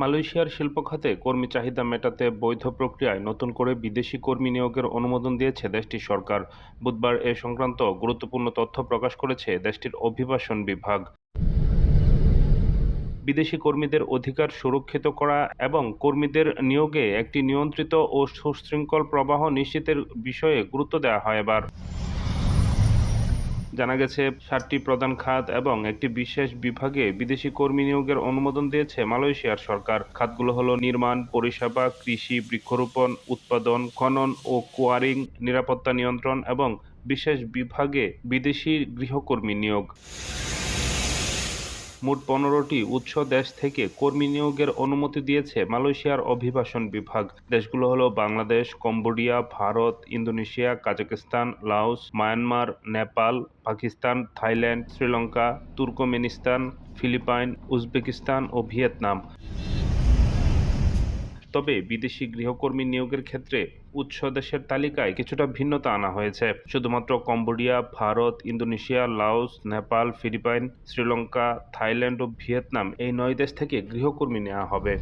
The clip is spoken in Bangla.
মালয়েশিয়ার শিল্প খাতে কর্মী চাহিদা মেটাতে বৈধ প্রক্রিয়ায় নতুন করে বিদেশি কর্মী নিয়োগের অনুমোদন দিয়েছে দেশটির সরকার। বুধবার এ সংক্রান্ত গুরুত্বপূর্ণ তথ্য প্রকাশ করেছে দেশটির অভিবাসন বিভাগ। বিদেশি কর্মীদের অধিকার সুরক্ষিত করা এবং কর্মীদের নিয়োগে একটি নিয়ন্ত্রিত ও সুশৃঙ্খল প্রবাহ নিশ্চিতের বিষয়ে গুরুত্ব দেওয়া হয় এবার। জানা গেছে, সাতটি প্রধান খাত এবং একটি বিশেষ বিভাগে বিদেশি কর্মী নিয়োগের অনুমোদন দিয়েছে মালয়েশিয়ার সরকার। খাতগুলো হলো নির্মাণ, পরিষেবা, কৃষি, বৃক্ষরোপণ, উৎপাদন, খনন ও কোয়ারিং, নিরাপত্তা নিয়ন্ত্রণ এবং বিশেষ বিভাগে বিদেশি গৃহকর্মী নিয়োগ। মোট পনেরোটি উৎস দেশ থেকে কর্মী নিয়োগের অনুমতি দিয়েছে মালয়েশিয়ার অভিবাসন বিভাগ। দেশগুলো হলো Bangladesh, Cambodia, Bharat, Indonesia, Kazakhstan, Laos, Myanmar, Nepal, Pakistan, Thailand, Sri Lanka, Turkmenistan, Philippines, Uzbekistan ও ভিয়েতনাম। তবে বিদেশি গৃহকর্মী নিয়োগের ক্ষেত্রে উৎস দেশের তালিকায় কিছুটা ভিন্নতা আনা হয়েছে। শুধুমাত্র Cambodia, Bharat, Indonesia, Laos, Nepal, Philippines, Sri Lanka, Thailand ও ভিয়েতনাম এই নয় দেশ থেকে গৃহকর্মী নেওয়া হবে।